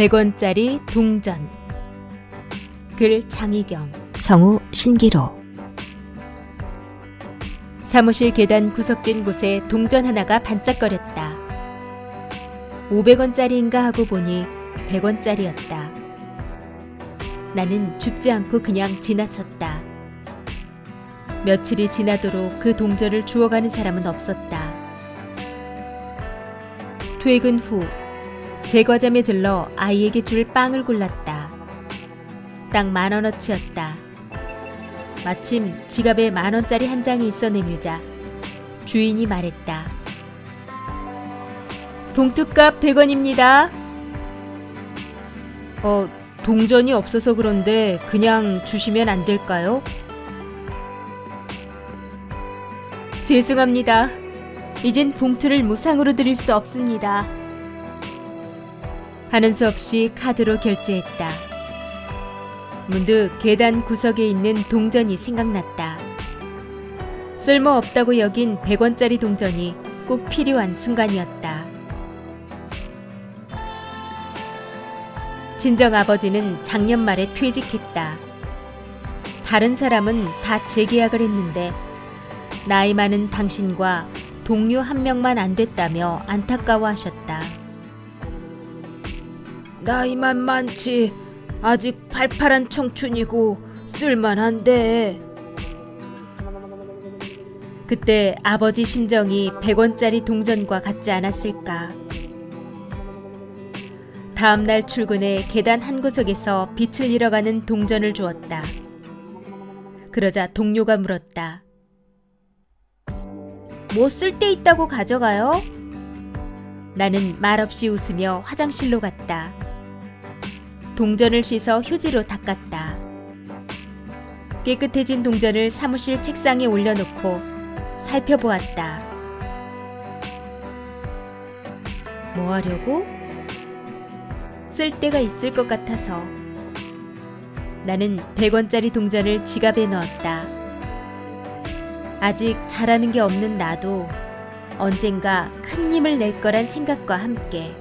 100원짜리 동전 글 장희경 성우 신기로 사무실 계단 구석진 곳에 동전 하나가 반짝거렸다. 500원짜리인가 하고 보니 100원짜리였다. 나는 줍지 않고 그냥 지나쳤다. 며칠이 지나도록 그 동전을 주워가는 사람은 없었다. 퇴근 후 제과점에 들러 아이에게 줄 빵을 골랐다. 딱 만 원어치였다. 마침 지갑에 만 원짜리 한 장이 있어 내밀자 주인이 말했다. 봉투값 100원입니다. 어, 동전이 없어서 그런데 그냥 주시면 안 될까요? 죄송합니다. 이젠 봉투를 무상으로 드릴 수 없습니다. 하는 수 없이 카드로 결제했다. 문득 계단 구석에 있는 동전이 생각났다. 쓸모없다고 여긴 100원짜리 동전이 꼭 필요한 순간이었다. 친정 아버지는 작년 말에 퇴직했다. 다른 사람은 다 재계약을 했는데 나이 많은 당신과 동료 한 명만 안 됐다며 안타까워하셨다. 나이만 많지 아직 팔팔한 청춘이고 쓸만한데. 그때 아버지 심정이 100원짜리 동전과 같지 않았을까. 다음 날 출근해 계단 한 구석에서 빛을 잃어가는 동전을 주었다. 그러자 동료가 물었다. 뭐쓸데 있다고 가져가요? 나는 말없이 웃으며 화장실로 갔다. 동전을 씻어 휴지로 닦았다. 깨끗해진 동전을 사무실 책상에 올려놓고 살펴보았다. 뭐 하려고? 쓸 데가 있을 것 같아서. 나는 100원짜리 동전을 지갑에 넣었다. 아직 잘하는 게 없는 나도 언젠가 큰 힘을 낼 거란 생각과 함께